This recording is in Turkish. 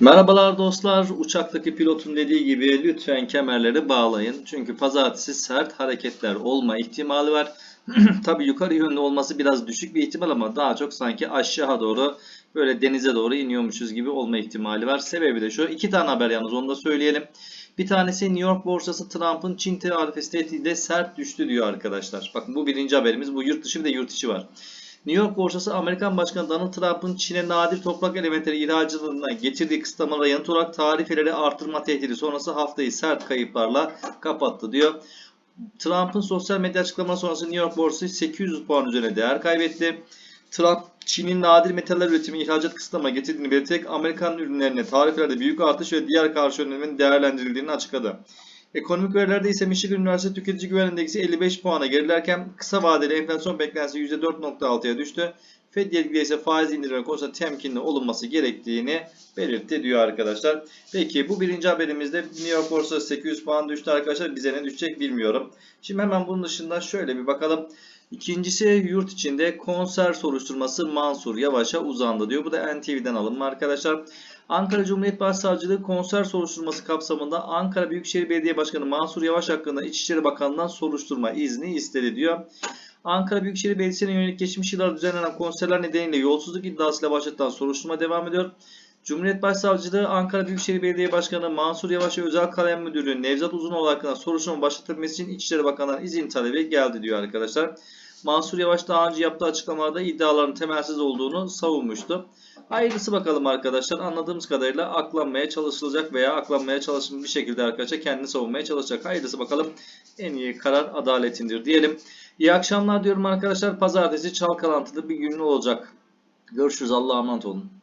Merhabalar dostlar. Uçaktaki pilotun dediği gibi lütfen kemerleri bağlayın. Çünkü pazartesi sert hareketler olma ihtimali var. Tabi yukarı yönlü olması biraz düşük bir ihtimal ama daha çok sanki aşağı doğru böyle denize doğru iniyormuşuz gibi olma ihtimali var. Sebebi de şu. iki tane haber yalnız onu da söyleyelim. Bir tanesi New York borsası Trump'ın Çin tarifesi tehdidiyle sert düştü diyor arkadaşlar. Bakın bu birinci haberimiz. Bu yurt dışı bir de yurt içi var. New York borsası Amerikan Başkanı Donald Trump'ın Çin'e nadir toprak elementleri ihracatına getirdiği kısıtlamalara yanıt olarak tarifeleri artırma tehdidi sonrası haftayı sert kayıplarla kapattı diyor. Trump'ın sosyal medya açıklaması sonrası New York borsası 800 puan üzerine değer kaybetti. Trump Çin'in nadir metaller üretimi ihracat kısıtlama getirdiğini belirterek Amerikan ürünlerine tarifelerde büyük artış ve diğer karşı önlemlerin değerlendirildiğini açıkladı. Ekonomik verilerde ise Michigan Üniversitesi Tüketici Güven Endeksi 55 puana gerilerken kısa vadeli enflasyon beklentisi %4.6'ya düştü. Fed yetkili ise faiz indirme konusunda temkinli olunması gerektiğini belirtti diyor arkadaşlar. Peki bu birinci haberimizde New York borsası 800 puan düştü arkadaşlar. Bize ne düşecek bilmiyorum. Şimdi hemen bunun dışında şöyle bir bakalım. İkincisi yurt içinde konser soruşturması Mansur Yavaş'a uzandı diyor. Bu da NTV'den alınma arkadaşlar. Ankara Cumhuriyet Başsavcılığı konser soruşturması kapsamında Ankara Büyükşehir Belediye Başkanı Mansur Yavaş hakkında İçişleri Bakanı'ndan soruşturma izni istedi diyor. Ankara Büyükşehir Belediyesi'ne yönelik geçmiş yıllarda düzenlenen konserler nedeniyle yolsuzluk iddiasıyla başlatılan soruşturma devam ediyor. Cumhuriyet Başsavcılığı Ankara Büyükşehir Belediye Başkanı Mansur Yavaş ve Özel Kalem Müdürü Nevzat Uzunoğlu hakkında soruşturma başlatılması için İçişleri Bakanı'ndan izin talebi geldi diyor arkadaşlar. Mansur Yavaş daha önce yaptığı açıklamalarda iddiaların temelsiz olduğunu savunmuştu. Hayırlısı bakalım arkadaşlar. Anladığımız kadarıyla aklanmaya çalışılacak veya aklanmaya çalışılmış bir şekilde arkadaşlar kendini savunmaya çalışacak. Hayırlısı bakalım. En iyi karar adaletindir diyelim. İyi akşamlar diyorum arkadaşlar. Pazartesi çalkalantılı bir gün olacak. Görüşürüz. Allah'a emanet olun.